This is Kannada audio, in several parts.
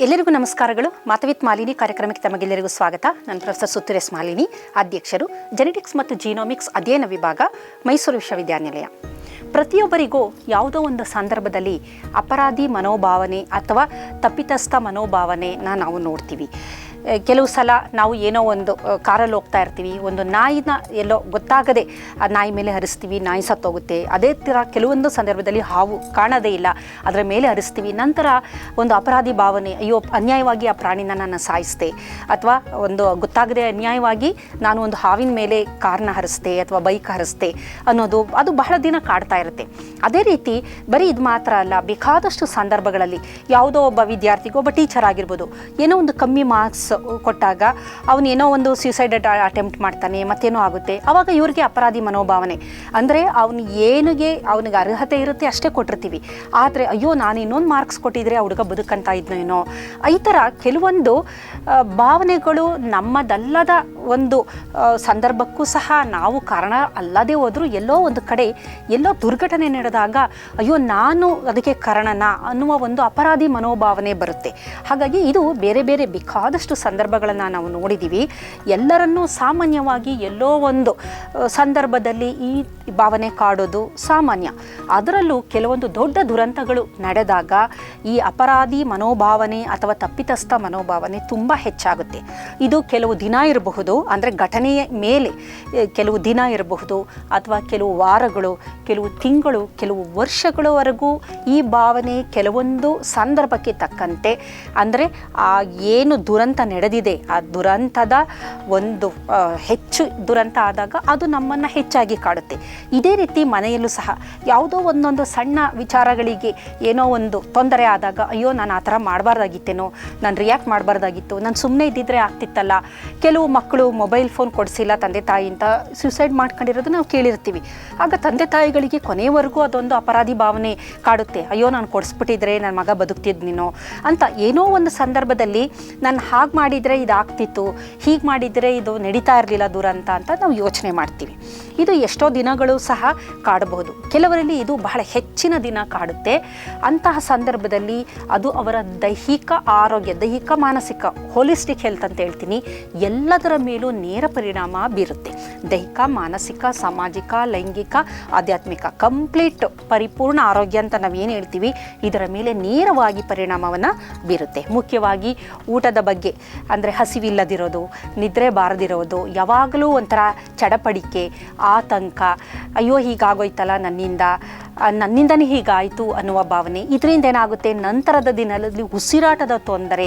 ಎಲ್ಲರಿಗೂ ನಮಸ್ಕಾರಗಳು. ಮಾತವಿತ್ ಮಾಲಿನಿ ಕಾರ್ಯಕ್ರಮಕ್ಕೆ ತಮಗೆಲ್ಲರಿಗೂ ಸ್ವಾಗತ. ನಾನು ಪ್ರೊಫೆಸರ್ ಸುತ್ತುರೇಶ್ ಮಾಲಿನಿ, ಅಧ್ಯಕ್ಷರು ಜೆನೆಟಿಕ್ಸ್ ಮತ್ತು ಜೀನೋಮಿಕ್ಸ್ ಅಧ್ಯಯನ ವಿಭಾಗ, ಮೈಸೂರು ವಿಶ್ವವಿದ್ಯಾನಿಲಯ. ಪ್ರತಿಯೊಬ್ಬರಿಗೂ ಯಾವುದೋ ಒಂದು ಸಂದರ್ಭದಲ್ಲಿ ಅಪರಾಧಿ ಮನೋಭಾವನೆ ಅಥವಾ ತಪ್ಪಿತಸ್ಥ ಮನೋಭಾವನೆನ ನಾವು ನೋಡ್ತೀವಿ. ಕೆಲವು ಸಲ ನಾವು ಏನೋ ಒಂದು ಕಾರಲ್ಲಿ ಹೋಗ್ತಾ ಇರ್ತೀವಿ, ಒಂದು ನಾಯಿನ ಎಲ್ಲೋ ಗೊತ್ತಾಗದೆ ಆ ನಾಯಿ ಮೇಲೆ ಹರಿಸ್ತೀವಿ, ನಾಯಿ ಸತ್ತೋಗುತ್ತೆ. ಅದೇ ಥರ ಕೆಲವೊಂದು ಸಂದರ್ಭದಲ್ಲಿ ಹಾವು ಕಾಣದೇ ಇಲ್ಲ. ಅದರ ಮೇಲೆ ಹರಿಸ್ತೀವಿ. ನಂತರ ಒಂದು ಅಪರಾಧಿ ಭಾವನೆ, ಅಯ್ಯೋ, ಅನ್ಯಾಯವಾಗಿ ಆ ಪ್ರಾಣಿನ ನಾನು ಸಾಯಿಸ್ದೆ. ಅಥವಾ ಒಂದು ಗೊತ್ತಾಗದೆ ಅನ್ಯಾಯವಾಗಿ ನಾನು ಒಂದು ಹಾವಿನ ಮೇಲೆ ಕಾರ್ನ ಹರಿಸ್ದೆ ಅಥವಾ ಬೈಕ್ ಹರಿಸ್ದೆ ಅನ್ನೋದು, ಅದು ಬಹಳ ದಿನ ಕಾಡ್ತಾ ಇರುತ್ತೆ. ಅದೇ ರೀತಿ ಬರೀ ಇದು ಮಾತ್ರ ಅಲ್ಲ, ಬೇಕಾದಷ್ಟು ಸಂದರ್ಭಗಳಲ್ಲಿ ಯಾವುದೋ ಒಬ್ಬ ವಿದ್ಯಾರ್ಥಿಗೆ, ಒಬ್ಬ ಟೀಚರ್ ಆಗಿರ್ಬೋದು, ಏನೋ ಒಂದು ಕಮ್ಮಿ ಮಾರ್ಕ್ಸ್ ಕೊಟ್ಟಾಗ ಅವನೇನೋ ಏನೋ ಒಂದು ಸೂಸೈಡ್ ಅಟೆಂಪ್ಟ್ ಮಾಡ್ತಾನೆ, ಮತ್ತೇನೋ ಆಗುತ್ತೆ. ಅವಾಗ ಇವ್ರಿಗೆ ಅಪರಾಧಿ ಮನೋಭಾವನೆ. ಅಂದರೆ ಅವನು ಏನಿಗೆ ಅವನಿಗೆ ಅರ್ಹತೆ ಇರುತ್ತೆ ಅಷ್ಟೇ ಕೊಟ್ಟಿರ್ತೀವಿ. ಆದರೆ ಅಯ್ಯೋ, ನಾನು ಇನ್ನೊಂದು ಮಾರ್ಕ್ಸ್ ಕೊಟ್ಟಿದ್ರೆ ಆ ಹುಡುಗ ಬದುಕಂತ ಇದ್ನೇನೋ ಈ ಥರ ಕೆಲವೊಂದು ಭಾವನೆಗಳು ನಮ್ಮದಲ್ಲದ ಒಂದು ಸಂದರ್ಭಕ್ಕೂ ಸಹ ನಾವು ಕಾರಣ ಅಲ್ಲದೆ ಹೋದರೂ ಎಲ್ಲೋ ಒಂದು ಕಡೆ ಎಲ್ಲೋ ದುರ್ಘಟನೆ ನಡೆದಾಗ, ಅಯ್ಯೋ ನಾನು ಅದಕ್ಕೆ ಕಾರಣನ ಅನ್ನುವ ಒಂದು ಅಪರಾಧಿ ಮನೋಭಾವನೆ ಬರುತ್ತೆ. ಹಾಗಾಗಿ ಇದು ಬೇರೆ ಬೇರೆ ಬೇಕಾದಷ್ಟು ಸಂದರ್ಭಗಳನ್ನು ನಾವು ನೋಡಿದ್ದೀವಿ ಎಲ್ಲರನ್ನೂ ಸಾಮಾನ್ಯವಾಗಿ ಎಲ್ಲೋ ಒಂದು ಸಂದರ್ಭದಲ್ಲಿ ಈ ಭಾವನೆ ಕಾಡೋದು ಸಾಮಾನ್ಯ. ಅದರಲ್ಲೂ ಕೆಲವೊಂದು ದೊಡ್ಡ ದುರಂತಗಳು ನಡೆದಾಗ ಈ ಅಪರಾಧಿ ಮನೋಭಾವನೆ ಅಥವಾ ತಪ್ಪಿತಸ್ಥ ಮನೋಭಾವನೆ ತುಂಬ ಹೆಚ್ಚಾಗುತ್ತೆ. ಇದು ಕೆಲವು ದಿನ ಇರಬಹುದು ಅಂದರೆ ಘಟನೆಯ ಮೇಲೆ ಕೆಲವು ದಿನ ಇರಬಹುದು ಅಥವಾ ಕೆಲವು ವಾರಗಳು, ಕೆಲವು ತಿಂಗಳು, ಕೆಲವು ವರ್ಷಗಳವರೆಗೂ ಈ ಭಾವನೆ ಕೆಲವೊಂದು ಸಂದರ್ಭಕ್ಕೆ ತಕ್ಕಂತೆ. ಅಂದರೆ ಆ ಏನು ದುರಂತ ನಡೆದಿದೆ, ಆ ದುರಂತದ ಒಂದು ಹೆಚ್ಚು ದುರಂತ ಆದಾಗ ಅದು ನಮ್ಮನ್ನು ಹೆಚ್ಚಾಗಿ ಕಾಡುತ್ತೆ. ಇದೇ ರೀತಿ ಮನೆಯಲ್ಲೂ ಸಹ ಯಾವುದೋ ಒಂದೊಂದು ಸಣ್ಣ ವಿಚಾರಗಳಿಗೆ ಏನೋ ಒಂದು ತೊಂದರೆ ಆದಾಗ, ಅಯ್ಯೋ, ನಾನು ಆ ಥರ ಮಾಡಬಾರ್ದಾಗಿತ್ತೇನೋ, ನಾನು ರಿಯಾಕ್ಟ್ ಮಾಡಬಾರ್ದಾಗಿತ್ತು, ನಾನು ಸುಮ್ಮನೆ ಇದ್ದಿದ್ರೆ ಆಗ್ತಿತ್ತಲ್ಲ, ಕೆಲವು ಮಕ್ಕಳು ಮೊಬೈಲ್ ಫೋನ್ ಕೊಡಿಸಿಲ್ಲ ತಂದೆ ತಾಯಿ ಅಂತ ಸುಸೈಡ್ ಮಾಡ್ಕೊಂಡಿರೋದು ನಾವು ಕೇಳಿರ್ತೀವಿ. ಆಗ ತಂದೆ ತಾಯಿಗಳಿಗೆ ಕೊನೆಯವರೆಗೂ ಅದೊಂದು ಅಪರಾಧಿ ಭಾವನೆ ಕಾಡುತ್ತೆ. ಅಯ್ಯೋ, ನಾನು ಕೊಡಿಸ್ಬಿಟ್ಟಿದ್ರೆ ನನ್ನ ಮಗ ಬದುಕ್ತಿದ್ನೇನೋ ಅಂತ ಏನೋ ಒಂದು ಸಂದರ್ಭದಲ್ಲಿ ನಾನು ಹಾಗೆ ಮಾಡಿದರೆ ಇದಾಗ್ತಿತ್ತು, ಹೀಗೆ ಮಾಡಿದರೆ ಇದು ನಡೀತಾ ಇರಲಿಲ್ಲ ದುರಂತ ಅಂತ ನಾವು ಯೋಚನೆ ಮಾಡ್ತೀವಿ. ಇದು ಎಷ್ಟೋ ದಿನಗಳು ಸಹ ಕಾಡಬಹುದು. ಕೆಲವರಲ್ಲಿ ಇದು ಬಹಳ ಹೆಚ್ಚಿನ ದಿನ ಕಾಡುತ್ತೆ. ಅಂತಹ ಸಂದರ್ಭದಲ್ಲಿ ಅದು ಅವರ ದೈಹಿಕ ಆರೋಗ್ಯ, ದೈಹಿಕ ಮಾನಸಿಕ ಹೋಲಿಸ್ಟಿಕ್ ಹೆಲ್ತ್ ಅಂತ ಹೇಳ್ತೀನಿ. ಎಲ್ಲದರ ಮೇಲೂ ನೇರ ಪರಿಣಾಮ ಬೀರುತ್ತೆ. ದೈಹಿಕ, ಮಾನಸಿಕ, ಸಾಮಾಜಿಕ, ಲೈಂಗಿಕ, ಆಧ್ಯಾತ್ಮಿಕ ಕಂಪ್ಲೀಟ್ ಪರಿಪೂರ್ಣ ಆರೋಗ್ಯ ಅಂತ ನಾವೇನು ಹೇಳ್ತೀವಿ, ಇದರ ಮೇಲೆ ನೇರವಾಗಿ ಪರಿಣಾಮವನ್ನು ಬೀರುತ್ತೆ. ಮುಖ್ಯವಾಗಿ ಊಟದ ಬಗ್ಗೆ, ಅಂದರೆ ಹಸಿವಿಲ್ಲದಿರೋದು, ನಿದ್ರೆ ಬಾರದಿರೋದು, ಯಾವಾಗಲೂ ಒಂಥರ ಚಡಪಡಿಕೆ, ಆತಂಕ, ಅಯ್ಯೋ ಹೀಗಾಗೋಯ್ತಲ್ಲ ನನ್ನಿಂದ ನನ್ನಿಂದನೇ ಹೀಗಾಯಿತು ಅನ್ನುವ ಭಾವನೆ. ಇದರಿಂದ ಏನಾಗುತ್ತೆ, ನಂತರದ ದಿನದಲ್ಲಿ ಉಸಿರಾಟದ ತೊಂದರೆ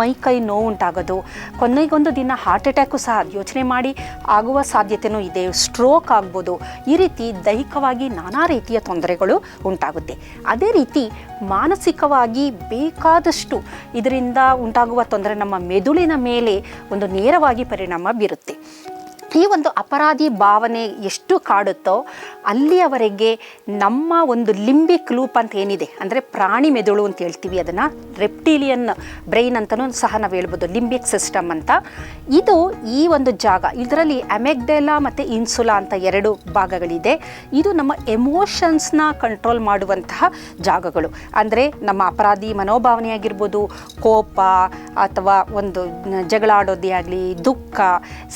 ಮೈಕೈ ನೋವು ಉಂಟಾಗೋದು ಕೊನೆಗೊಂದು ದಿನ ಹಾರ್ಟ್ ಅಟ್ಯಾಕು ಸಹ ಯೋಚನೆ ಮಾಡಿ ಆಗುವ ಸಾಧ್ಯತೆಯೂ ಇದೆ. ಸ್ಟ್ರೋಕ್ ಆಗ್ಬೋದು. ಈ ರೀತಿ ದೈಹಿಕವಾಗಿ ನಾನಾ ರೀತಿಯ ತೊಂದರೆಗಳು ಉಂಟಾಗುತ್ತೆ. ಅದೇ ರೀತಿ ಮಾನಸಿಕವಾಗಿ ಬೇಕಾದಷ್ಟು ಇದರಿಂದ ಉಂಟಾಗುವ ತೊಂದರೆ ನಮ್ಮ ಮೆದುಳಿನ ಮೇಲೆ ಒಂದು ನೇರವಾಗಿ ಪರಿಣಾಮ ಬೀರುತ್ತೆ. ಈ ಒಂದು ಅಪರಾಧಿ ಭಾವನೆ ಎಷ್ಟು ಕಾಡುತ್ತೋ ಅಲ್ಲಿಯವರೆಗೆ ನಮ್ಮ ಒಂದು ಲಿಂಬಿಕ್ ಲೂಪ್ ಅಂತ ಏನಿದೆ, ಅಂದರೆ ಪ್ರಾಣಿ ಮೆದುಳು ಅಂತ ಹೇಳ್ತೀವಿ ಅದನ್ನು, ರೆಪ್ಟಿಲಿಯನ್ ಬ್ರೈನ್ ಅಂತಲೂ ಸಹ ನಾವು ಹೇಳ್ಬೋದು, ಲಿಂಬಿಕ್ ಸಿಸ್ಟಮ್ ಅಂತ. ಇದು ಈ ಒಂದು ಜಾಗ, ಇದರಲ್ಲಿ ಅಮೆಗ್ಡೆಲಾ ಮತ್ತು ಇನ್ಸುಲಾ ಅಂತ ಎರಡು ಭಾಗಗಳಿದೆ. ಇದು ನಮ್ಮ ಎಮೋಷನ್ಸ್ನ ಕಂಟ್ರೋಲ್ ಮಾಡುವಂತಹ ಜಾಗಗಳು. ಅಂದರೆ ನಮ್ಮ ಅಪರಾಧಿ ಮನೋಭಾವನೆ ಆಗಿರ್ಬೋದು, ಕೋಪ ಅಥವಾ ಒಂದು ಜಗಳಾಡೋದೇ ಆಗಲಿ, ದುಃಖ,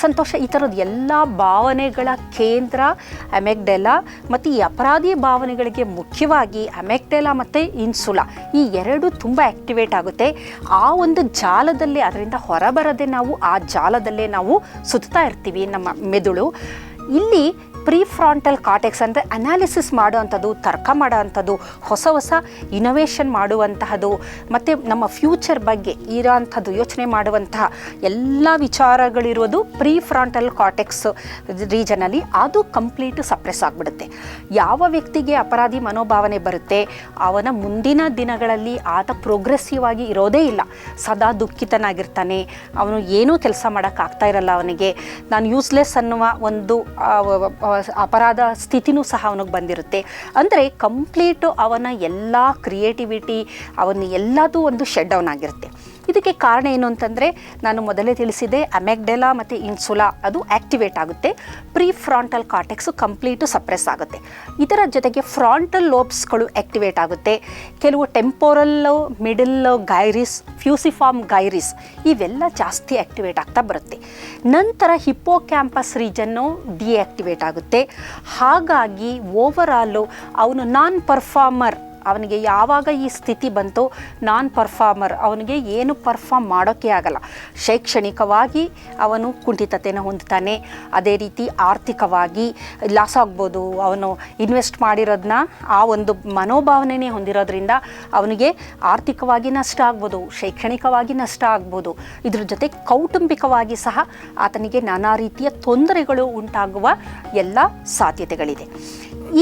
ಸಂತೋಷ, ಈ ಥರದ್ದು ಎಲ್ಲ ಭಾವನೆಗಳ ಕೇಂದ್ರ ಅಮೆಗ್ಡೆಲಾ ಮತ್ತು ಈ ಅಪರಾಧಿ ಭಾವನೆಗಳಿಗೆ ಮುಖ್ಯವಾಗಿ ಅಮೆಗ್ಡೆಲಾ ಮತ್ತು ಇನ್ಸುಲಾ ಈ ಎರಡು ತುಂಬ ಆ್ಯಕ್ಟಿವೇಟ್ ಆಗುತ್ತೆ. ಆ ಒಂದು ಜಾಲದಲ್ಲಿ ಅದರಿಂದ ಹೊರಬರದೆ ನಾವು ಆ ಜಾಲದಲ್ಲೇ ನಾವು ಸುತ್ತಾ ಇರ್ತೀವಿ ನಮ್ಮ ಮೆದುಳು. ಇಲ್ಲಿ ಪ್ರೀಫ್ರಾಂಟಲ್ ಕಾಟೆಕ್ಸ್ ಅಂದರೆ ಅನಾಲಿಸಿಸ್ ಮಾಡುವಂಥದ್ದು, ತರ್ಕ ಮಾಡೋವಂಥದ್ದು, ಹೊಸ ಹೊಸ ಇನೋವೇಷನ್ ಮಾಡುವಂತಹದ್ದು, ಮತ್ತು ನಮ್ಮ ಫ್ಯೂಚರ್ ಬಗ್ಗೆ ಇರೋಂಥದ್ದು ಯೋಚನೆ ಮಾಡುವಂತಹ ಎಲ್ಲ ವಿಚಾರಗಳಿರೋದು ಪ್ರೀಫ್ರಾಂಟಲ್ ಕಾಟೆಕ್ಸ್ ರೀಜನಲ್ಲಿ ಅದು ಕಂಪ್ಲೀಟ್ ಸಪ್ರೆಸ್ ಆಗಿಬಿಡುತ್ತೆ. ಯಾವ ವ್ಯಕ್ತಿಗೆ ಅಪರಾಧಿ ಮನೋಭಾವನೆ ಬರುತ್ತೆ, ಅವನ ಮುಂದಿನ ದಿನಗಳಲ್ಲಿ ಆತ ಪ್ರೋಗ್ರೆಸಿವ್ ಆಗಿ ಇರೋದೇ ಇಲ್ಲ. ಸದಾ ದುಃಖಿತನಾಗಿರ್ತಾನೆ, ಅವನು ಏನೂ ಕೆಲಸ ಮಾಡೋಕ್ಕಾಗ್ತಾ ಇರಲ್ಲ ಅವನಿಗೆ. ನಾನು ಯೂಸ್ಲೆಸ್ ಅನ್ನುವ ಒಂದು ಅಪರಾಧ ಸ್ಥಿತಿನೂ ಸಹ ಅವನಿಗೆ ಬಂದಿರುತ್ತೆ. ಅಂದರೆ ಕಂಪ್ಲೀಟು ಅವನ ಎಲ್ಲ ಕ್ರಿಯೇಟಿವಿಟಿ ಅವನ ಎಲ್ಲದೂ ಒಂದು ಶಟ್ ಡೌನ್ ಆಗಿರುತ್ತೆ ಇದಕ್ಕೆ ಕಾರಣ ಏನು ಅಂತಂದರೆ ನಾನು ಮೊದಲೇ ತಿಳಿಸಿದೆ, ಅಮೆಗ್ಡೆಲಾ ಮತ್ತು ಇನ್ಸುಲಾ ಅದು ಆ್ಯಕ್ಟಿವೇಟ್ ಆಗುತ್ತೆ. Pre frontal cortex complete suppress ಆಗುತ್ತೆ. ಇದರ ಜೊತೆಗೆ ಫ್ರಾಂಟಲ್ ಲೋಬ್ಸ್ಗಳು ಆ್ಯಕ್ಟಿವೇಟ್ ಆಗುತ್ತೆ. ಕೆಲವು ಟೆಂಪೋರಲ್ಲು ಮಿಡಲ್ ಗೈರಿಸ್, ಫ್ಯೂಸಿಫಾರ್ಮ್ ಗೈರಿಸ್ ಇವೆಲ್ಲ ಜಾಸ್ತಿ ಆ್ಯಕ್ಟಿವೇಟ್ ಆಗ್ತಾ ಬರುತ್ತೆ. ನಂತರ ಹಿಪ್ಪೋ ಕ್ಯಾಂಪಸ್ ರೀಜನ್ನು ಡಿಆಕ್ಟಿವೇಟ್ ಆಗುತ್ತೆ. ಹಾಗಾಗಿ ಓವರಾಲು ಅವನು ನಾನ್ ಪರ್ಫಾರ್ಮರ್ ಅವನಿಗೆ ಯಾವಾಗ ಈ ಸ್ಥಿತಿ ಬಂತು, ನಾನ್ ಪರ್ಫಾರ್ಮರ್ ಅವನಿಗೆ ಏನು ಪರ್ಫಾರ್ಮ್ ಮಾಡೋಕ್ಕೆ ಆಗಲ್ಲ. ಶೈಕ್ಷಣಿಕವಾಗಿ ಅವನು ಕುಂಠಿತತೆಯನ್ನು ಹೊಂದುತ್ತಾನೆ ಅದೇ ರೀತಿ ಆರ್ಥಿಕವಾಗಿ ಲಾಸ್ ಆಗ್ಬೋದು. ಅವನು ಇನ್ವೆಸ್ಟ್ ಮಾಡಿರೋದನ್ನ ಆ ಒಂದು ಮನೋಭಾವನೆನೇ ಹೊಂದಿರೋದ್ರಿಂದ ಅವನಿಗೆ ಆರ್ಥಿಕವಾಗಿ ನಷ್ಟ ಆಗ್ಬೋದು, ಶೈಕ್ಷಣಿಕವಾಗಿ ನಷ್ಟ ಆಗ್ಬೋದು. ಇದ್ರ ಜೊತೆ ಕೌಟುಂಬಿಕವಾಗಿ ಸಹ ಆತನಿಗೆ ನಾನಾ ರೀತಿಯ ತೊಂದರೆಗಳು ಉಂಟಾಗುವ ಎಲ್ಲ ಸಾಧ್ಯತೆಗಳಿದೆ.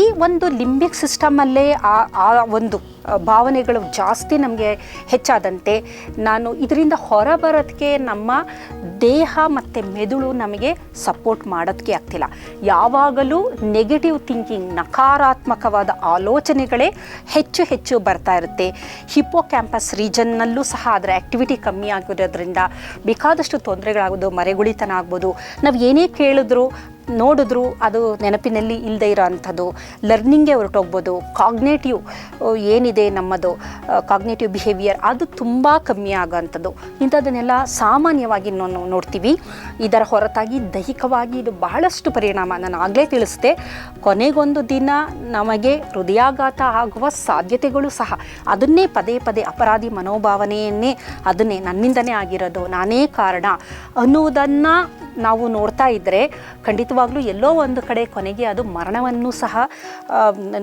ಈ ಒಂದು ಲಿಂಬಿಕ್ ಸಿಸ್ಟಮಲ್ಲೇ ಆ ಆ ಒಂದು ಭಾವನೆಗಳು ಜಾಸ್ತಿ ನಮಗೆ ಹೆಚ್ಚಾದಂತೆ ನಾನು ಇದರಿಂದ ಹೊರಬರೋದಕ್ಕೆ ನಮ್ಮ ದೇಹ ಮತ್ತು ಮೆದುಳು ನಮಗೆ ಸಪೋರ್ಟ್ ಮಾಡೋದಕ್ಕೆ ಆಗ್ತಿಲ್ಲ. ಯಾವಾಗಲೂ ನೆಗೆಟಿವ್ ಥಿಂಕಿಂಗ್ ನಕಾರಾತ್ಮಕವಾದ ಆಲೋಚನೆಗಳೇ ಹೆಚ್ಚು ಹೆಚ್ಚು ಬರ್ತಾ ಇರುತ್ತೆ. ಹಿಪ್ಪೋ ಕ್ಯಾಂಪಸ್ ರೀಜನ್ನಲ್ಲೂ ಸಹ ಅದರ ಆ್ಯಕ್ಟಿವಿಟಿ ಕಮ್ಮಿ ಆಗಿರೋದ್ರಿಂದ ಬೇಕಾದಷ್ಟು ತೊಂದರೆಗಳಾಗೋದು, ಮರೆಗುಳಿತನ ಆಗ್ಬೋದು. ನಾವು ಏನೇ ಕೇಳಿದ್ರು ನೋಡಿದ್ರು ಅದು ನೆನಪಿನಲ್ಲಿ ಇಲ್ಲದೆ ಇರೋ ಅಂಥದ್ದು ಲರ್ನಿಂಗ್ಗೆ ಹೊರಟೋಗ್ಬೋದು ಕಾಗ್ನೇಟಿವ್ ಏನಿದೆ ನಮ್ಮದು ಕಾಗ್ನೇಟಿವ್ ಬಿಹೇವಿಯರ್ ಅದು ತುಂಬ ಕಮ್ಮಿ ಆಗೋಂಥದ್ದು. ಇಂಥದ್ದನ್ನೆಲ್ಲ ಸಾಮಾನ್ಯವಾಗಿ ನಾವು ನೋಡ್ತೀವಿ. ಇದರ ಹೊರತಾಗಿ ದೈಹಿಕವಾಗಿ ಇದು ಬಹಳಷ್ಟು ಪರಿಣಾಮ ನಾನು ಆಗಲೇ ತಿಳಿಸಿದೆ. ಕೊನೆಗೊಂದು ದಿನ ನಮಗೆ ಹೃದಯಾಘಾತ ಆಗುವ ಸಾಧ್ಯತೆಗಳು ಸಹ. ಅದನ್ನೇ ಪದೇ ಪದೇ ಅಪರಾಧಿ ಮನೋಭಾವನೆಯನ್ನೇ ಅದನ್ನೇ ನನ್ನಿಂದನೇ ಆಗಿರೋದು. ನಾನೇ ಕಾರಣ ಅನ್ನುವುದನ್ನು ನಾವು ನೋಡ್ತಾ ಇದ್ದರೆ ಖಂಡಿತವಾಗ್ಲೂ ಎಲ್ಲೋ ಒಂದು ಕಡೆ ಕೊನೆಗೆ ಅದು ಮರಣವನ್ನು ಸಹ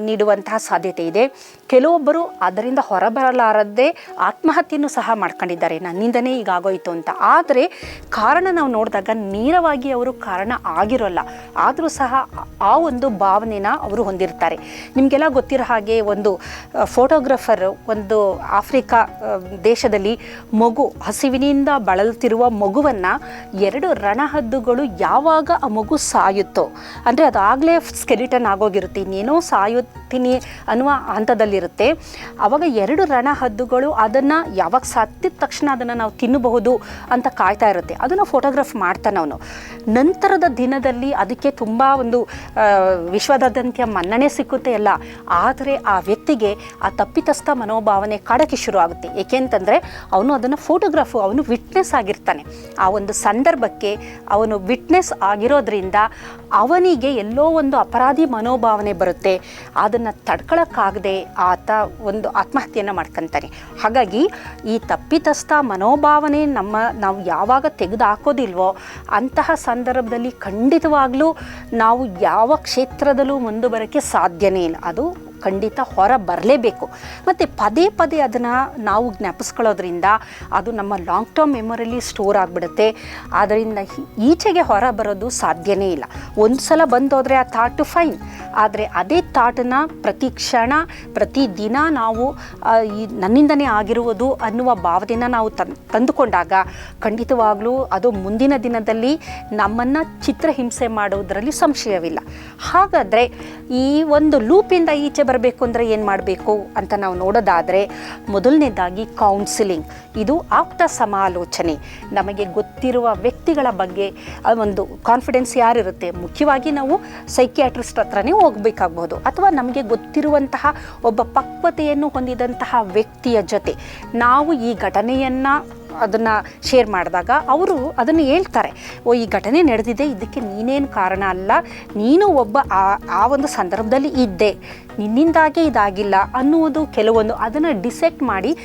ನೀಡುವಂತಹ ಸಾಧ್ಯತೆ ಇದೆ. ಕೆಲವೊಬ್ಬರು ಅದರಿಂದ ಹೊರಬರಲಾರದೆ ಆತ್ಮಹತ್ಯೆಯನ್ನು ಸಹ ಮಾಡ್ಕೊಂಡಿದ್ದಾರೆ. ನನ್ನಿಂದನೇ ಈಗಾಗೋಯಿತು ಅಂತ. ಆದರೆ ಕಾರಣ ನಾವು ನೋಡಿದಾಗ ನೇರವಾಗಿ ಅವರು ಕಾರಣ ಆಗಿರೋಲ್ಲ. ಆದರೂ ಸಹ ಆ ಒಂದು ಭಾವನೆನ ಅವರು ಹೊಂದಿರ್ತಾರೆ. ನಿಮಗೆಲ್ಲ ಗೊತ್ತಿರೋ ಹಾಗೆ ಒಂದು ಫೋಟೋಗ್ರಾಫರ್ ಒಂದು ಆಫ್ರಿಕಾ ದೇಶದಲ್ಲಿ ಮಗು ಹಸಿವಿನಿಂದ ಬಳಲುತ್ತಿರುವ ಮಗುವನ್ನು ಎರಡು ರಣಹದ್ದುಗಳು ಯಾವಾಗ ಆ ಮಗು ಸಾಯುತ್ತೋ. ಅಂದರೆ ಅದಾಗಲೇ ಸ್ಕೆಲಿಟನ್ ಆಗೋಗಿರುತ್ತೆ, ಇನ್ನೇನೋ ಸಾಯುತ್ತೀನಿ ಅನ್ನುವ ಹಂತದಲ್ಲಿರುತ್ತೆ. ಆವಾಗ ಎರಡು ರಣ ಹದ್ದುಗಳು ಅದನ್ನು ಯಾವಾಗ ಸತ್ತಿದ ತಕ್ಷಣ ಅದನ್ನು ನಾವು ತಿನ್ನಬಹುದು ಅಂತ ಕಾಯ್ತಾ ಇರುತ್ತೆ. ಅದನ್ನು ಫೋಟೋಗ್ರಾಫ್ ಮಾಡ್ತಾನೆ ಅವನು. ನಂತರದ ದಿನದಲ್ಲಿ ಅದಕ್ಕೆ ತುಂಬ ಒಂದು ವಿಶ್ವದಾದ್ಯಂತ ಮನ್ನಣೆ ಸಿಕ್ಕುತ್ತೆ ಅಲ್ಲ ಆದರೆ ಆ ವ್ಯಕ್ತಿಗೆ ಆ ತಪ್ಪಿತಸ್ಥ ಮನೋಭಾವನೆ ಕಾಡಕ್ಕೆ ಶುರು ಆಗುತ್ತೆ. ಏಕೆಂತಂದರೆ ಅವನು ಅದನ್ನು ಫೋಟೋಗ್ರಾಫು ಅವನು ವಿಟ್ನೆಸ್ ಆಗಿರ್ತಾನೆ. ಆ ಒಂದು ಸಂದರ್ಭಕ್ಕೆ ಅವನು ವಿಟ್ನೆಸ್ ಆಗಿರೋದ್ರಿಂದ ಅವನಿಗೆ ಎಲ್ಲೋ ಒಂದು ಅಪರಾಧಿ ಮನೋಭಾವನೆ ಬರುತ್ತೆ. ಅದನ್ನು ತಡ್ಕೊಳಕ್ಕಾಗದೆ ಆತ ಒಂದು ಆತ್ಮಹತ್ಯೆಯನ್ನು ಮಾಡ್ಕೊತಾನೆ. ಹಾಗಾಗಿ ಈ ತಪ್ಪಿತಸ್ಥ ಮನೋಭಾವನೆ ನಮ್ಮ ನಾವು ಯಾವಾಗ ತೆಗೆದು ಹಾಕೋದಿಲ್ವೋ ಅಂತಹ ಸಂದರ್ಭದಲ್ಲಿ ಖಂಡಿತವಾಗ್ಲೂ ನಾವು ಯಾವ ಕ್ಷೇತ್ರದಲ್ಲೂ ಮುಂದೆ ಬರೋಕ್ಕೆ ಸಾಧ್ಯನೇ ಇಲ್ಲ. ಅದು ಖಂಡಿತ ಹೊರ ಬರಲೇಬೇಕು. ಮತ್ತು ಪದೇ ಪದೇ ಅದನ್ನು ನಾವು ಜ್ಞಾಪಿಸ್ಕೊಳ್ಳೋದ್ರಿಂದ ಅದು ನಮ್ಮ ಲಾಂಗ್ ಟರ್ಮ್ ಮೆಮೊರಿಲಿ ಸ್ಟೋರ್ ಆಗಿಬಿಡುತ್ತೆ. ಆದ್ದರಿಂದ ಈಚೆಗೆ ಹೊರ ಬರೋದು ಸಾಧ್ಯನೇ ಇಲ್ಲ. ಒಂದು ಸಲ ಬಂದೋದ್ರೆ ಆ ಥಾಟು ಫೈನ್ ಆದರೆ ಅದೇ ಥಾಟನ್ನು ಪ್ರತಿ ಕ್ಷಣ, ಪ್ರತಿ ದಿನ ನಾವು ಈ ನನ್ನಿಂದನೇ ಆಗಿರುವುದು ಅನ್ನುವ ಭಾವನೆನ ನಾವು ತಂದುಕೊಂಡಾಗ ಖಂಡಿತವಾಗಲೂ ಅದು ಮುಂದಿನ ದಿನದಲ್ಲಿ ನಮ್ಮನ್ನು ಚಿತ್ರಹಿಂಸೆ ಮಾಡುವುದರಲ್ಲಿ ಸಂಶಯವಿಲ್ಲ. ಹಾಗಾದರೆ ಈ ಒಂದು ಲೂಪಿಂದ ಈಚೆ ಬರಬೇಕು ಅಂದರೆ ಏನು ಮಾಡಬೇಕು ಅಂತ ನಾವು ನೋಡೋದಾದರೆ ಮೊದಲನೇದಾಗಿ ಕೌನ್ಸಿಲಿಂಗ್ ಇದು ಆಪ್ತ ಸಮಾಲೋಚನೆ. ನಮಗೆ ಗೊತ್ತಿರುವ ವ್ಯಕ್ತಿಗಳ ಬಗ್ಗೆ ಒಂದು ಕಾನ್ಫಿಡೆನ್ಸ್ ಯಾರಿರುತ್ತೆ? ಮುಖ್ಯವಾಗಿ ನಾವು ಸೈಕಿಯಾಟ್ರಿಸ್ಟ್ ಹತ್ರನೇ ಹೋಗಬೇಕಾಗ್ಬೋದು. ಅಥವಾ ನಮಗೆ ಗೊತ್ತಿರುವಂತಹ ಒಬ್ಬ ಪಕ್ವತೆಯನ್ನು ಹೊಂದಿದಂತಹ ವ್ಯಕ್ತಿಯ ಜೊತೆ. ನಾವು ಈ ಘಟನೆಯನ್ನು ಅದನ್ನು ಶೇರ್ ಮಾಡಿದಾಗ ಅವರು ಅದನ್ನು ಹೇಳ್ತಾರೆ, ಓ, ಈ ಘಟನೆ ನಡೆದಿದೆ, ಇದಕ್ಕೆ ನೀನೇನು ಕಾರಣ ಅಲ್ಲ, ನೀನು ಒಬ್ಬ ಆ ಒಂದು ಸಂದರ್ಭದಲ್ಲಿ ಇದ್ದೆ, ನಿನ್ನಿಂದಾಗೆ ಇದಾಗಿಲ್ಲ ಅನ್ನುವುದು ಕೆಲವೊಂದು ಅದನ್ನು ಡಿಸೆಕ್ಟ್ ಮಾಡಿ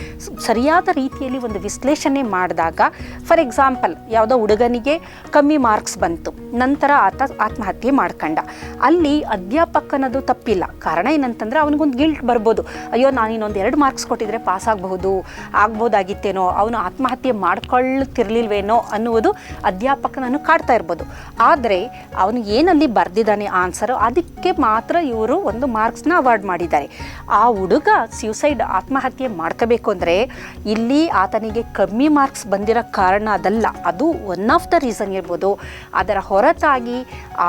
ಸರಿಯಾದ ರೀತಿಯಲ್ಲಿ ಒಂದು ವಿಶ್ಲೇಷಣೆ ಮಾಡಿದಾಗ ಫಾರ್ ಎಕ್ಸಾಂಪಲ್ ಯಾವುದೋ ಹುಡುಗನಿಗೆ ಕಮ್ಮಿ ಮಾರ್ಕ್ಸ್ ಬಂತು, ನಂತರ ಆತ ಆತ್ಮಹತ್ಯೆ ಮಾಡ್ಕೊಂಡ. ಅಲ್ಲಿ ಅಧ್ಯಾಪಕನದು ತಪ್ಪಿಲ್ಲ, ಕಾರಣ ಏನಂತಂದರೆ ಅವನಿಗೊಂದು ಗಿಲ್ಟ್ ಬರ್ಬೋದು, ಅಯ್ಯೋ ನಾನು ಇನ್ನೊಂದು ಎರಡು ಮಾರ್ಕ್ಸ್ ಕೊಟ್ಟಿದ್ರೆ ಪಾಸ್ ಆಗಬಹುದು, ಆಗ್ಬೋದಾಗಿತ್ತೇನೋ, ಅವನು ಆತ್ಮಹತ್ಯೆ ಮಾಡ್ಕೊಳ್ತಿರ್ಲಿಲ್ವೇನೋ ಅನ್ನುವುದು ಅಧ್ಯಾಪಕನನ್ನು ಕಾಡ್ತಾ ಇರ್ಬೋದು. ಆದರೆ ಅವನು ಏನಲ್ಲಿ ಬರೆದಿದ್ದಾನೆ ಆನ್ಸರು ಅದಕ್ಕೆ ಮಾತ್ರ ಇವರು ಒಂದು ಮಾರ್ಕ್ಸ್ನ ಅವಾರ್ಡ್ ಮಾಡಿದ್ದಾರೆ. ಆ ಹುಡುಗ ಸ್ಯೂಸೈಡ್ ಆತ್ಮಹತ್ಯೆ ಮಾಡ್ಕೋಬೇಕು ಅಂದರೆ ಇಲ್ಲಿ ಆತನಿಗೆ ಕಮ್ಮಿ ಮಾರ್ಕ್ಸ್ ಬಂದಿರೋ ಕಾರಣ ಅದಲ್ಲ. ಅದು ಒನ್ ಆಫ್ ದ ರೀಸನ್ ಇರ್ಬೋದು. ಅದರ ಹೊರತಾಗಿ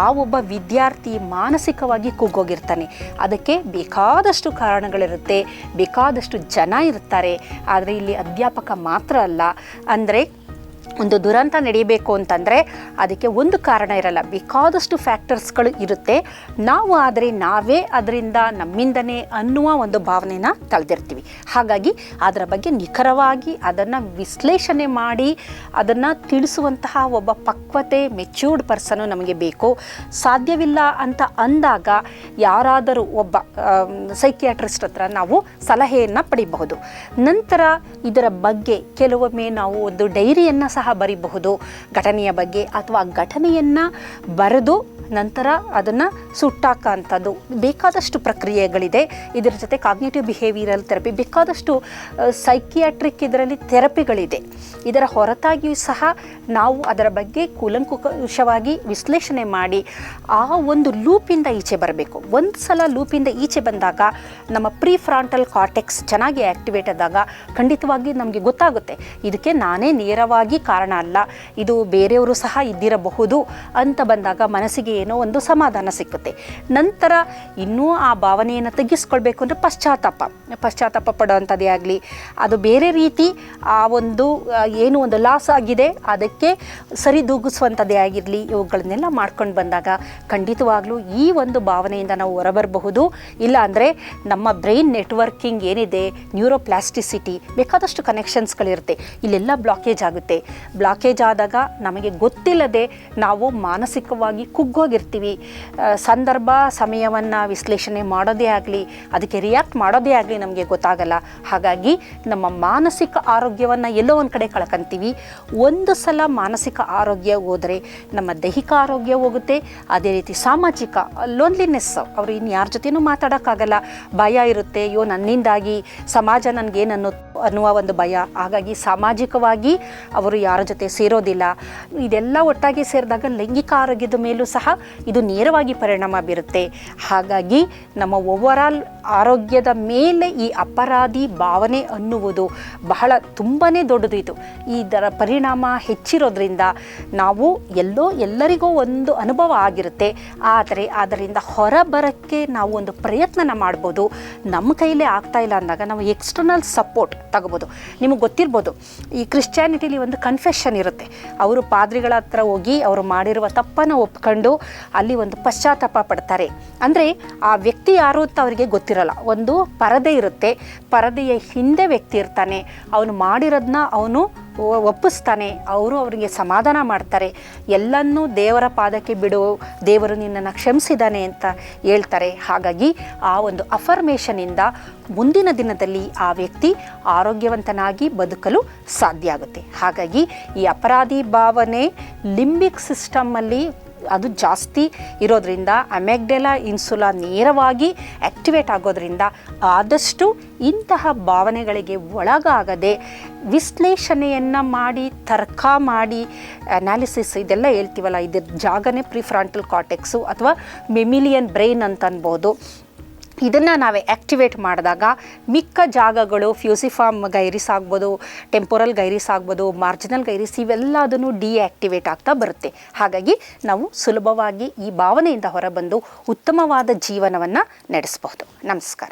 ಆ ಒಬ್ಬ ವಿದ್ಯಾರ್ಥಿ ಮಾನಸಿಕವಾಗಿ ಕುಗ್ಗೋಗಿರ್ತಾನೆ. ಅದಕ್ಕೆ ಬೇಕಾದಷ್ಟು ಕಾರಣಗಳಿರುತ್ತೆ, ಬೇಕಾದಷ್ಟು ಜನ ಇರ್ತಾರೆ. ಆದರೆ ಇಲ್ಲಿ ಅಧ್ಯಾಪಕ ಮಾತ್ರ ಅಲ್ಲ ಅಂದರೆ ಒಂದು ದುರಂತ ನಡೀಬೇಕು ಅಂತಂದರೆ ಅದಕ್ಕೆ ಒಂದು ಕಾರಣ ಇರಲ್ಲ. ಬೇಕಾದಷ್ಟು ಫ್ಯಾಕ್ಟರ್ಸ್ಗಳು ಇರುತ್ತೆ. ನಾವು ಆದರೆ ನಾವೇ ಅದರಿಂದ ನಮ್ಮಿಂದನೇ ಅನ್ನುವ ಒಂದು ಭಾವನೆನ ತಳೆದಿರ್ತೀವಿ. ಹಾಗಾಗಿ ಅದರ ಬಗ್ಗೆ ನಿಖರವಾಗಿ ಅದನ್ನು ವಿಶ್ಲೇಷಣೆ ಮಾಡಿ ಅದನ್ನು ತಿಳಿಸುವಂತಹ ಒಬ್ಬ ಪಕ್ವತೆ ಮೆಚ್ಯೂರ್ಡ್ ಪರ್ಸನು ನಮಗೆ ಬೇಕು. ಸಾಧ್ಯವಿಲ್ಲ ಅಂತ ಅಂದಾಗ ಯಾರಾದರೂ ಒಬ್ಬ ಸೈಕಿಯಾಟ್ರಿಸ್ಟ್ ಹತ್ರ ನಾವು ಸಲಹೆಯನ್ನು ಪಡಿಬಹುದು. ನಂತರ ಇದರ ಬಗ್ಗೆ ಕೆಲವೊಮ್ಮೆ ನಾವು ಒಂದು ಡೈರಿಯನ್ನು ಸಹ ಬರಿಬಹುದು. ಘಟನೆಯ ಬಗ್ಗೆ ಅಥವಾ ಘಟನೆಯನ್ನು ಬರೆದು ನಂತರ ಅದನ್ನು ಸುಟ್ಟಾಕಂಥದ್ದು ಬೇಕಾದಷ್ಟು ಪ್ರಕ್ರಿಯೆಗಳಿದೆ. ಇದರ ಜೊತೆ ಕಾಗ್ನೇಟಿವ್ ಬಿಹೇವಿಯರಲ್ ಥೆರಪಿ ಬೇಕಾದಷ್ಟು ಸೈಕಿಯಾಟ್ರಿಕ್ ಇದರಲ್ಲಿ ಥೆರಪಿಗಳಿದೆ ಇದರ ಹೊರತಾಗಿಯೂ ಸಹ ನಾವು ಅದರ ಬಗ್ಗೆ ಕೂಲಂಕುಷವಾಗಿ ವಿಶ್ಲೇಷಣೆ ಮಾಡಿ ಆ ಒಂದು ಲೂಪಿಂದ ಈಚೆ ಬರಬೇಕು. ಒಂದು ಸಲ ಲೂಪಿಂದ ಈಚೆ ಬಂದಾಗ ನಮ್ಮ ಪ್ರೀ ಫ್ರಾಂಟಲ್ ಕಾರ್ಟೆಕ್ಸ್ ಚೆನ್ನಾಗಿ ಆ್ಯಕ್ಟಿವೇಟ್ ಆದಾಗ ಖಂಡಿತವಾಗಿ ನಮಗೆ ಗೊತ್ತಾಗುತ್ತೆ. ಇದಕ್ಕೆ ನಾನೇ ನೇರವಾಗಿ ಕಾರಣ ಅಲ್ಲ. ಇದು ಬೇರೆಯವರು ಸಹ ಇದ್ದಿರಬಹುದು ಅಂತ ಬಂದಾಗ ಮನಸ್ಸಿಗೆ ಏನೋ ಒಂದು ಸಮಾಧಾನ ಸಿಕ್ಕುತ್ತೆ. ನಂತರ ಇನ್ನೂ ಆ ಭಾವನೆಯನ್ನು ತಗ್ಗಿಸ್ಕೊಳ್ಬೇಕು ಅಂದರೆ ಪಶ್ಚಾತ್ತಾಪ. ಪಶ್ಚಾತ್ತಾಪ ಪಡೋವಂಥದ್ದೇ ಆಗಲಿ, ಅದು ಬೇರೆ ರೀತಿ ಆ ಒಂದು ಏನು ಒಂದು ಲಾಸ್ ಆಗಿದೆ, ಅದಕ್ಕೆ ಸರಿದೂಗಿಸುವಂಥದ್ದೇ ಆಗಿರಲಿ, ಇವುಗಳನ್ನೆಲ್ಲ ಮಾಡ್ಕೊಂಡು ಬಂದಾಗ ಖಂಡಿತವಾಗ್ಲೂ ಈ ಒಂದು ಭಾವನೆಯಿಂದ ನಾವು ಹೊರಬರಬಹುದು. ಇಲ್ಲ ಅಂದರೆ ನಮ್ಮ ಬ್ರೈನ್ ನೆಟ್ವರ್ಕಿಂಗ್ ಏನಿದೆ, ನ್ಯೂರೋಪ್ಲಾಸ್ಟಿಸಿಟಿ ಬೇಕಾದಷ್ಟು ಕನೆಕ್ಷನ್ಸ್ಗಳಿರುತ್ತೆ ಇಲ್ಲೆಲ್ಲ ಬ್ಲಾಕೇಜ್ ಆಗುತ್ತೆ. ಬ್ಲಾಕೇಜ್ ಆದಾಗ ನಮಗೆ ಗೊತ್ತಿಲ್ಲದೆ ನಾವು ಮಾನಸಿಕವಾಗಿ ಕುಗ್ಗೋಗಿರ್ತೀವಿ. ಸಂದರ್ಭ, ಸಮಯವನ್ನು ವಿಶ್ಲೇಷಣೆ ಮಾಡೋದೇ ಆಗಲಿ, ಅದಕ್ಕೆ ರಿಯಾಕ್ಟ್ ಮಾಡೋದೇ ಆಗಲಿ ನಮಗೆ ಗೊತ್ತಾಗಲ್ಲ. ಹಾಗಾಗಿ ನಮ್ಮ ಮಾನಸಿಕ ಆರೋಗ್ಯವನ್ನು ಎಲ್ಲೋ ಒಂದು ಕಡೆ ಕಳ್ಕೊಂತೀವಿ. ಒಂದು ಸಲ ಮಾನಸಿಕ ಆರೋಗ್ಯ ಹೋದರೆ ನಮ್ಮ ದೈಹಿಕ ಆರೋಗ್ಯ ಹೋಗುತ್ತೆ. ಅದೇ ರೀತಿ ಸಾಮಾಜಿಕ ಲೋನ್ಲಿನೆಸ್ ಅವರು ಇನ್ನು ಯಾರ ಜೊತೆನೂ ಮಾತಾಡೋಕ್ಕಾಗಲ್ಲ. ಭಯ ಇರುತ್ತೆ, ಅಯ್ಯೋ, ನನ್ನಿಂದಾಗಿ ಸಮಾಜ ನನಗೇನು ಅನ್ನೋ ಅನ್ನುವ ಒಂದು ಭಯ. ಹಾಗಾಗಿ ಸಾಮಾಜಿಕವಾಗಿ ಅವರು ಯಾರ ಜೊತೆ ಸೇರೋದಿಲ್ಲ. ಇದೆಲ್ಲ ಒಟ್ಟಾಗಿ ಸೇರಿದಾಗ ಲೈಂಗಿಕ ಆರೋಗ್ಯದ ಮೇಲೂ ಸಹ ಇದು ನೇರವಾಗಿ ಪರಿಣಾಮ ಬೀರುತ್ತೆ. ಹಾಗಾಗಿ ನಮ್ಮ ಓವರಾಲ್ ಆರೋಗ್ಯದ ಮೇಲೆ ಈ ಅಪರಾಧಿ ಭಾವನೆ ಅನ್ನುವುದು ಬಹಳ ತುಂಬಾ ದೊಡ್ಡದು ಇದು. ಇದರ ಪರಿಣಾಮ ಹೆಚ್ಚಿರೋದ್ರಿಂದ ನಾವು ಎಲ್ಲೋ ಎಲ್ಲರಿಗೂ ಒಂದು ಅನುಭವ ಆಗಿರುತ್ತೆ. ಆದರೆ ಅದರಿಂದ ಹೊರಬರಕ್ಕೆ ನಾವು ಒಂದು ಪ್ರಯತ್ನನ ಮಾಡ್ಬೋದು. ನಮ್ಮ ಕೈಲೇ ಆಗ್ತಾ ಇಲ್ಲ ಅಂದಾಗ ನಾವು ಎಕ್ಸ್ಟರ್ನಲ್ ಸಪೋರ್ಟ್ ತಗೋಬೋದು. ನಿಮಗೆ ಗೊತ್ತಿರ್ಬೋದು, ಈ ಕ್ರಿಶ್ಚಿಯಾನಿಟಿಲಿ ಒಂದು ಕನ್ಫೆಷನ್ ಇರುತ್ತೆ. ಅವರು ಪಾದ್ರಿಗಳ ಹತ್ರ ಹೋಗಿ ಅವರು ಮಾಡಿರುವ ತಪ್ಪನ್ನು ಒಪ್ಕೊಂಡು ಅಲ್ಲಿ ಒಂದು ಪಶ್ಚಾತ್ತಾಪ ಪಡ್ತಾರೆ. ಅಂದರೆ ಆ ವ್ಯಕ್ತಿ ಯಾರು ಅಂತ ಅವರಿಗೆ ಗೊತ್ತಿರಲ್ಲ. ಒಂದು ಪರದೆ ಇರುತ್ತೆ. ಪರದೆಯ ಹಿಂದೆ ವ್ಯಕ್ತಿ ಇರ್ತಾನೆ. ಅವನು ಮಾಡಿರೋದನ್ನ ಅವನು ಒಪ್ಪಿಸ್ತಾನೆ. ಅವರು ಅವರಿಗೆ ಸಮಾಧಾನ ಮಾಡ್ತಾರೆ. ಎಲ್ಲನ್ನೂ ದೇವರ ಪಾದಕ್ಕೆ ಬಿಡು, ದೇವರು ನಿನ್ನನ್ನು ಕ್ಷಮಿಸಿದ್ದಾನೆ ಅಂತ ಹೇಳ್ತಾರೆ. ಹಾಗಾಗಿ ಆ ಒಂದು ಅಫರ್ಮೇಷನಿಂದ ಮುಂದಿನ ದಿನದಲ್ಲಿ ಆ ವ್ಯಕ್ತಿ ಆರೋಗ್ಯವಂತನಾಗಿ ಬದುಕಲು ಸಾಧ್ಯ ಆಗುತ್ತೆ. ಹಾಗಾಗಿ ಈ ಅಪರಾಧಿ ಭಾವನೆ ಲಿಂಬಿಕ್ ಸಿಸ್ಟಮ್ಮಲ್ಲಿ ಅದು ಜಾಸ್ತಿ ಇರೋದ್ರಿಂದ ಅಮೆಗ್ಡೆಲಾ ಇನ್ಸುಲಾ ನೇರವಾಗಿ ಆ್ಯಕ್ಟಿವೇಟ್ ಆಗೋದ್ರಿಂದ ಆದಷ್ಟು ಇಂತಹ ಭಾವನೆಗಳಿಗೆ ಒಳಗಾಗದೆ ವಿಶ್ಲೇಷಣೆಯನ್ನು ಮಾಡಿ, ತರ್ಕ ಮಾಡಿ ಅನಾಲಿಸಿಸ್ ಇದೆಲ್ಲ ಹೇಳ್ತೀವಲ್ಲ ಇದ್ರ ಜಾಗನೇ ಪ್ರಿಫ್ರಾಂಟಲ್ ಕಾಟೆಕ್ಸು ಅಥವಾ ಮೆಮಿಲಿಯನ್ ಬ್ರೈನ್ ಅಂತ ಅನ್ಬೋದು. ಇದನ್ನು ನಾವೇ ಆ್ಯಕ್ಟಿವೇಟ್ ಮಾಡಿದಾಗ ಮಿಕ್ಕ ಜಾಗಗಳು ಫ್ಯೂಸಿಫಾರ್ಮ್ ಗೈರಿಸ್ ಆಗ್ಬೋದು ಟೆಂಪೊರಲ್ ಗೈರಿಸ್ ಆಗ್ಬೋದು ಮಾರ್ಜಿನಲ್ ಗೈರಿಸ್ ಇವೆಲ್ಲದನ್ನು ಡಿಆ್ಯಕ್ಟಿವೇಟ್ ಆಗ್ತಾ ಬರುತ್ತೆ. ಹಾಗಾಗಿ ನಾವು ಸುಲಭವಾಗಿ ಈ ಭಾವನೆಯಿಂದ ಹೊರಬಂದು ಉತ್ತಮವಾದ ಜೀವನವನ್ನು ನಡೆಸಬಹುದು. ನಮಸ್ಕಾರ.